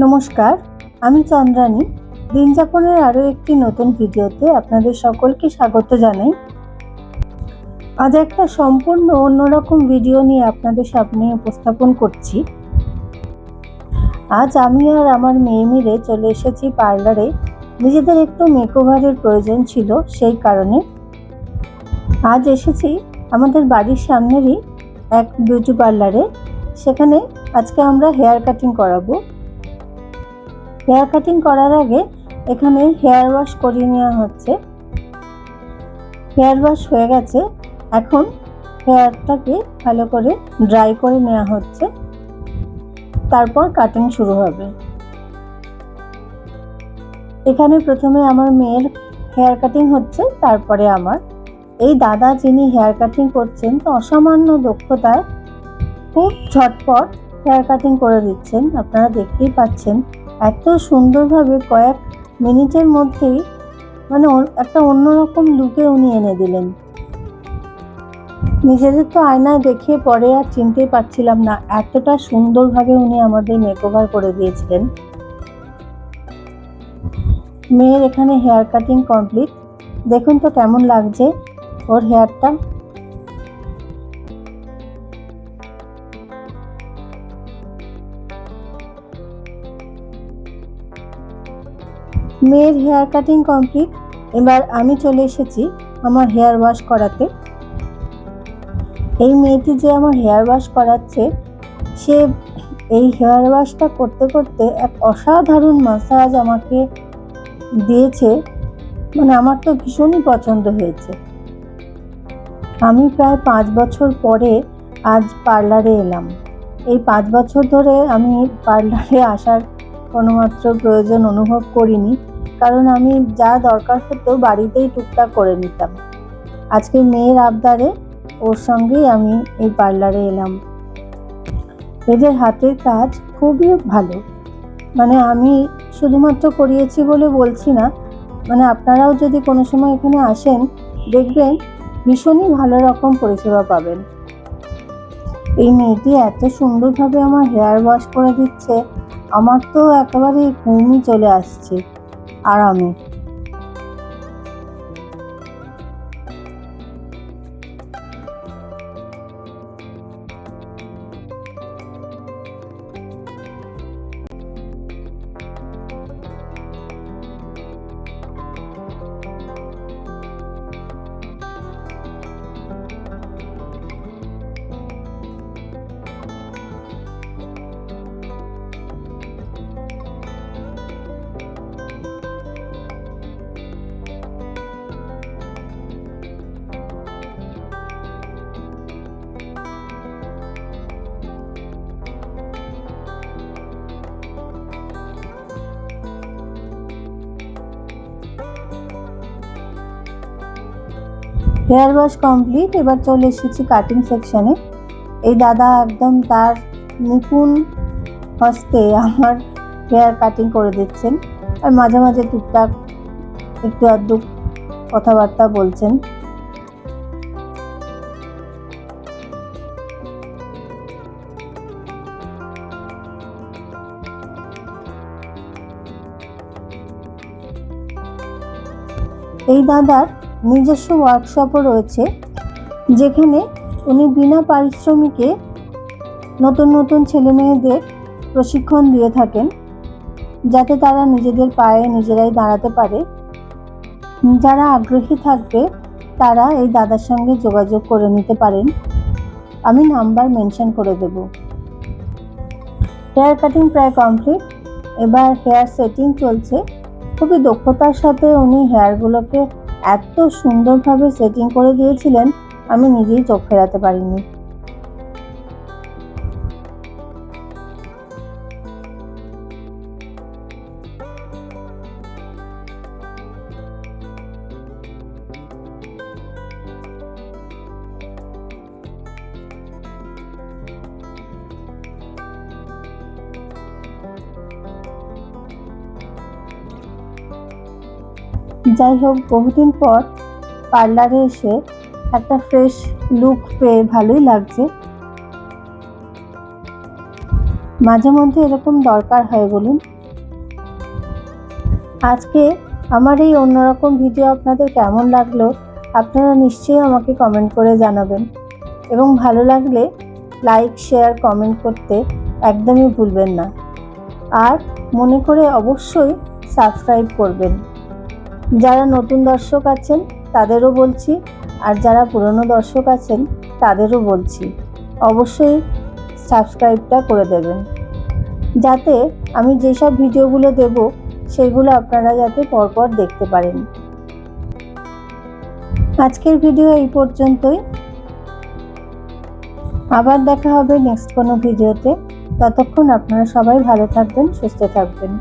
নমস্কার, আমি চন্দ্রানী। দিনযাপনের আরও একটি নতুন ভিডিওতে আপনাদের সকলকে স্বাগত জানাই। আজ একটা সম্পূর্ণ অন্যরকম ভিডিও নিয়ে আপনাদের সামনে উপস্থাপন করছি। আজ আমি আর আমার মেয়ে মিলে চলে এসেছি পার্লারে। নিজেদের একটু মেকওভারের প্রয়োজন ছিল সেই কারণে। আজ এসেছি আমাদের বাড়ির সামনেরই এক বিউটি পার্লারে। সেখানে আজকে আমরা হেয়ার কাটিং করাবো। হেয়ার কাটিং করার আগে এখানে হেয়ার ওয়াশ করিয়ে নেওয়া হচ্ছে। হেয়ার ওয়াশ হয়ে গেছে। এখন হেয়ারটাকে ভালো করে ড্রাই করে নেওয়া হচ্ছে। তারপর কাটিং শুরু হবে। এখানে প্রথমে আমার মেয়ের হেয়ার কাটিং হচ্ছে, তারপরে আমার। এই দাদা যিনি হেয়ার কাটিং করছেন, তো অসামান্য দক্ষতায় খুব ঝটপট হেয়ার কাটিং করে দিচ্ছেন। আপনারা দেখতেই পাচ্ছেন। এত সুন্দরভাবে কয়েক মিনিটের মধ্যেই মানে একটা অন্যরকম লুকে উনি এনে দিলেন। নিজেদের তো আয়নায় দেখে পরে আর চিনতেই পারছিলাম না, এতটা সুন্দরভাবে উনি আমাদের মেকওভার করে দিয়েছিলেন। মেয়ের এখানে হেয়ার কাটিং কমপ্লিট দেখুন তো কেমন লাগছে ওর হেয়ারটা মেয়ের হেয়ার কাটিং কমপ্লিট এবার আমি চলে এসেছি আমার হেয়ার ওয়াশ করাতে। এই মেয়েটি যে আমার হেয়ার ওয়াশ করাচ্ছে, সে এই হেয়ার ওয়াশটা করতে করতে এক অসাধারণ মাসাজ আমাকে দিয়েছে। মানে আমার তো ভীষণই পছন্দ হয়েছে। আমি প্রায় পাঁচ বছর পরে আজ পার্লারে এলাম। এই পাঁচ বছর ধরে আমি পার্লারে আসার কোনোমাত্র প্রয়োজন অনুভব করিনি। কারণ আমি যা দরকার হতো বাড়িতেই টুকটাক করে নিতাম। আজকে মেয়ের আবদারে ওর সঙ্গেই আমি এই পার্লারে এলাম। এদের হাতের কাজ খুবই ভালো। মানে আমি শুধুমাত্র করিয়েছি বলে বলছি না মানে আপনারাও যদি কোনো সময় এখানে আসেন, দেখবেন ভীষণই ভালো রকম পরিষেবা পাবেন। এই মেয়েটি এত সুন্দরভাবে আমার হেয়ার ওয়াশ করে দিচ্ছে, আমার তো একেবারে ঘুমই চলে আসছে। আরামে। হেয়ার ওয়াশ কমপ্লিট এবার চলে এসেছি কাটিং সেকশনে এই দাদা একদম তার নিপুণ হস্তে আমার হেয়ার কাটিং করে দিচ্ছেন। আর মাঝে মাঝে টুকটাক একটু আধটু কথাবার্তা বলছেন। এই দাদার নিজস্ব ওয়ার্কশপও রয়েছে, যেখানে উনি বিনা পারিশ্রমিকে নতুন নতুন ছেলে মেয়েদের প্রশিক্ষণ দিয়ে থাকেন, যাতে তারা নিজেদের পায়ে নিজেরাই দাঁড়াতে পারে। যারা আগ্রহী থাকবে, তারা এই দাদার সঙ্গে যোগাযোগ করে নিতে পারেন। আমি নাম্বার মেনশন করে দেব। হেয়ার কাটিং প্রায় কমপ্লিট। এবার হেয়ার সেটিং চলছে। খুবই দক্ষতার সাথে উনি হেয়ারগুলোকে এত সুন্দরভাবে সেটিং করে দিয়েছিলেন আমি নিজেই চোখ ফেরাতে পারিনি। যাই হোক বহুদিন পর পার্লারে এসে একটা ফ্রেশ লুক পেয়ে ভালোই লাগছে। মাঝে মধ্যে এরকম দরকার হয় বলুন। আজকে আমার এই অন্যরকম ভিডিও আপনাদের কেমন লাগল, আপনারা নিশ্চয়ই আমাকে কমেন্ট করে জানাবেন। এবং ভালো লাগলে লাইক শেয়ার কমেন্ট করতে একদমই ভুলবেন না। আর মনে করে অবশ্যই সাবস্ক্রাইব করবেন। যারা নতুন দর্শক আছেন, তাদেরও বলছি, আর যারা পুরনো দর্শক আছেন, তাদেরও বলছি, অবশ্যই সাবস্ক্রাইবটা করে দেবেন। যাতে আমি যেসব ভিডিওগুলো দেব, সেগুলো আপনারা যাতে পরপর দেখতে পারেন। আজকের ভিডিও এই পর্যন্তই। আবার দেখা হবে নেক্সট কোনো ভিডিওতে। ততক্ষণ আপনারা সবাই ভালো থাকবেন, সুস্থ থাকবেন।